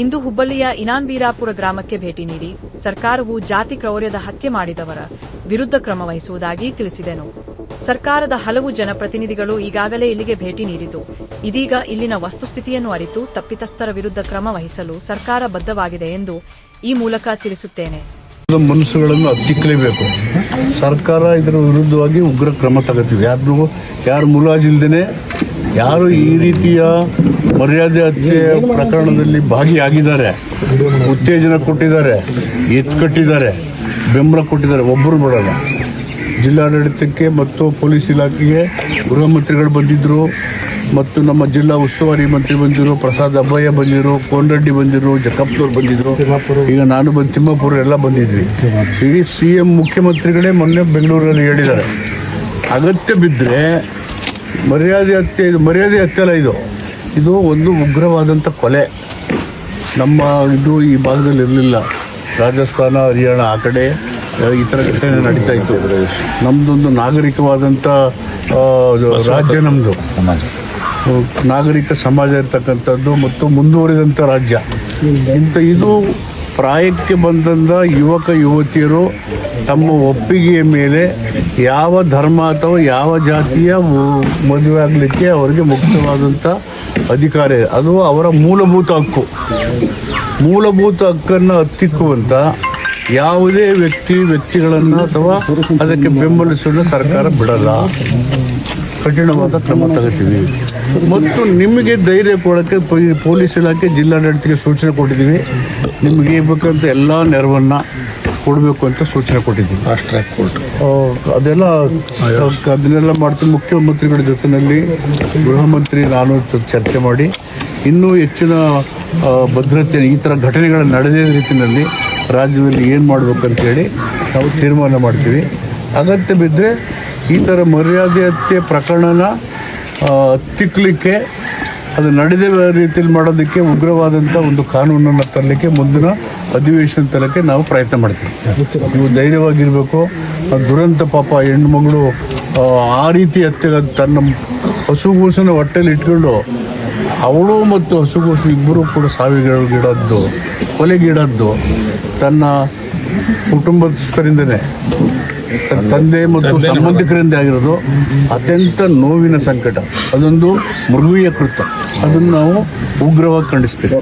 ಇಂದು ಹುಬ್ಬಳ್ಳಿಯ ಇನಾನ್ವೀರಾಪುರ ಗ್ರಾಮಕ್ಕೆ ಭೇಟಿ ನೀಡಿ ಸರ್ಕಾರವು ಜಾತಿ ಕ್ರೌರ್ಯದ ಹತ್ಯೆ ಮಾಡಿದವರ ವಿರುದ್ಧ ಕ್ರಮ ವಹಿಸುವುದಾಗಿ ತಿಳಿಸಿದೆನು. ಸರ್ಕಾರದ ಹಲವು ಜನಪ್ರತಿನಿಧಿಗಳು ಈಗಾಗಲೇ ಇಲ್ಲಿಗೆ ಭೇಟಿ ನೀಡಿದ್ದು, ಇದೀಗ ಇಲ್ಲಿನ ವಸ್ತುಸ್ಥಿತಿಯನ್ನು ಅರಿತು ತಪ್ಪಿತಸ್ಥರ ವಿರುದ್ಧ ಕ್ರಮ ವಹಿಸಲು ಸರ್ಕಾರ ಬದ್ಧವಾಗಿದೆ ಎಂದು ಈ ಮೂಲಕ ತಿಳಿಸುತ್ತೇನೆ. ಮನಸ್ಸುಗಳನ್ನು ಹತ್ತಿಕ್ಕಲೇಬೇಕು ಸರ್ಕಾರ ಇದರ ವಿರುದ್ಧವಾಗಿ ಉಗ್ರ ಕ್ರಮ ತಗೋತೀವಿ. ಯಾರು ಯಾರು ಮುಲಾಜಿಲ್ದೇನೆ ಯಾರು ಈ ರೀತಿಯ ಮರ್ಯಾದೆ ಹತ್ಯೆ ಪ್ರಕರಣದಲ್ಲಿ ಭಾಗಿಯಾಗಿದ್ದಾರೆ, ಉತ್ತೇಜನ ಕೊಟ್ಟಿದ್ದಾರೆ ಎತ್ಕಟ್ಟಿದ್ದಾರೆ ಬೆಂಬಲ ಕೊಟ್ಟಿದ್ದಾರೆ ಒಬ್ಬರು ಬಿಡೋಲ್ಲ. ಜಿಲ್ಲಾಡಳಿತಕ್ಕೆ ಮತ್ತು ಪೊಲೀಸ್ ಇಲಾಖೆಗೆ ಗೃಹ ಮಂತ್ರಿಗಳು ಬಂದಿದ್ದರು ಮತ್ತು ನಮ್ಮ ಜಿಲ್ಲಾ ಉಸ್ತುವಾರಿ ಮಂತ್ರಿ ಬಂದಿರು ಪ್ರಸಾದ್ ಅಬ್ಬಯ್ಯ ಬಂದಿರು ಕೋನರೆಡ್ಡಿ ಬಂದಿರು ಜಕ್ಕಪ್ಪನವ್ರು ಬಂದಿದ್ರು. ಈಗ ನಾನು ಬಂದು, ತಿಮ್ಮಾಪುರ ಎಲ್ಲ ಬಂದಿದ್ವಿ. ಇಡೀ ಸಿ ಎಂ ಮುಖ್ಯಮಂತ್ರಿಗಳೇ ಮೊನ್ನೆ ಬೆಂಗಳೂರಲ್ಲಿ ಹೇಳಿದ್ದಾರೆ. ಅಗತ್ಯ ಬಿದ್ದರೆ ಮರ್ಯಾದೆ ಹತ್ಯೆ ಇದು ಮರ್ಯಾದೆ ಹತ್ಯೆಲ್ಲ ಇದು. ಇದು ಒಂದು ಉಗ್ರವಾದಂಥ ಕೊಲೆ. ನಮ್ಮ ಇದು ಈ ಭಾಗದಲ್ಲಿ ಇರಲಿಲ್ಲ. ರಾಜಸ್ಥಾನ ಹರಿಯಾಣ ಆ ಕಡೆ ಈ ಥರ ಘಟನೆ ನಡೀತಾ ಇತ್ತು. ನಮ್ಮದೊಂದು ನಾಗರಿಕವಾದಂಥ ರಾಜ್ಯ ನಮ್ಮದು ನಾಗರಿಕ ಸಮಾಜ ಇರ್ತಕ್ಕಂಥದ್ದು ಮತ್ತು ಮುಂದುವರಿದಂಥ ರಾಜ್ಯ. ಇಂಥ ಇದು ಪ್ರಾಯಕ್ಕೆ ಬಂದಂಥ ಯುವಕ ಯುವತಿಯರು ತಮ್ಮ ಒಪ್ಪಿಗೆಯ ಮೇಲೆ ಯಾವ ಧರ್ಮ ಅಥವಾ ಯಾವ ಜಾತಿಯ ಮದುವೆ ಆಗಲಿಕ್ಕೆ ಅವರಿಗೆ ಮುಕ್ತವಾದಂಥ ಅಧಿಕಾರ ಇದೆ. ಅದು ಅವರ ಮೂಲಭೂತ ಹಕ್ಕು. ಮೂಲಭೂತ ಹಕ್ಕನ್ನು ಹತ್ತಿಕ್ಕುವಂಥ ಯಾವುದೇ ವ್ಯಕ್ತಿ, ವ್ಯಕ್ತಿಗಳನ್ನು ಅಥವಾ ಅದಕ್ಕೆ ಬೆಂಬಲಿಸಲು ಸರ್ಕಾರ ಬಿಡಲ್ಲ. ಕಠಿಣವಾದ ಕ್ರಮ ತಗೋತೀವಿ. ಮತ್ತು ನಿಮಗೆ ಧೈರ್ಯ ಕೊಡೋಕ್ಕೆ ಪೊಲೀ- ಪೊಲೀಸ್ ಇಲಾಖೆ ಜಿಲ್ಲಾಡಳಿತಕ್ಕೆ ಸೂಚನೆ ಕೊಟ್ಟಿದ್ದೀವಿ ನಿಮಗೆ ಬೇಕಂತ ಎಲ್ಲ ನೆರವನ್ನು ಕೊಡಬೇಕು ಅಂತ ಸೂಚನೆ ಕೊಟ್ಟಿದ್ದೀವಿ ಕೋರ್ಟ್ ಅದೆಲ್ಲ ಅದನ್ನೆಲ್ಲ ಮಾಡ್ತೀನಿ. ಮುಖ್ಯಮಂತ್ರಿಗಳ ಜೊತೆಯಲ್ಲಿ ಗೃಹ ಮಂತ್ರಿ ನಾನು ಚರ್ಚೆ ಮಾಡಿ ಇನ್ನೂ ಹೆಚ್ಚಿನ ಭದ್ರತೆ ಈ ಥರ ಘಟನೆಗಳು ನಡೆದ ರೀತಿಯಲ್ಲಿ ರಾಜ್ಯದಲ್ಲಿ ಏನು ಮಾಡಬೇಕಂತೇಳಿ ನಾವು ತೀರ್ಮಾನ ಮಾಡ್ತೀವಿ. ಅಗತ್ಯ ಬಿದ್ದರೆ ಈ ಥರ ಮರ್ಯಾದೆ ಹತ್ಯೆ ಪ್ರಕರಣನ ತಿಕ್ಕಲಿಕ್ಕೆ ಅದು ನಡೆದೇ ರೀತಿಯಲ್ಲಿ ಮಾಡೋದಕ್ಕೆ ಉಗ್ರವಾದಂಥ ಒಂದು ಕಾನೂನನ್ನು ತರಲಿಕ್ಕೆ ಮುಂದಿನ ಅಧಿವೇಶನ ತರಲಿಕ್ಕೆ ನಾವು ಪ್ರಯತ್ನ ಮಾಡ್ತೀವಿ. ನೀವು ಧೈರ್ಯವಾಗಿರಬೇಕು. ದುರಂತ ಪಾಪ ಹೆಣ್ಣು ಮಗಳು ಆ, ರೀತಿ ಹತ್ತಿರ ತನ್ನ ಹಸುಗೂಸನ ಹೊಟ್ಟೆಲಿ ಇಟ್ಕೊಂಡು ಅವಳು ಮತ್ತು ಹಸುಗೂಸು ಇಬ್ಬರು ಕೂಡ ಸಾವಿಗೀಡದ್ದು ಕೊಲೆಗೀಡದ್ದು ತನ್ನ ಕುಟುಂಬಸ್ಥರಿಂದನೇ ತಂದೆ ಮತ್ತು ಸಂಬಂಧಿಕರಿಂದ ಆಗಿರೋದು ಅತ್ಯಂತ ನೋವಿನ ಸಂಕಟ. ಅದೊಂದು ಮೃಗೀಯ ಕೃತ್ಯ. ಅದನ್ನು ನಾವು ಉಗ್ರವಾಗಿ ಖಂಡಿಸ್ತೀವಿ.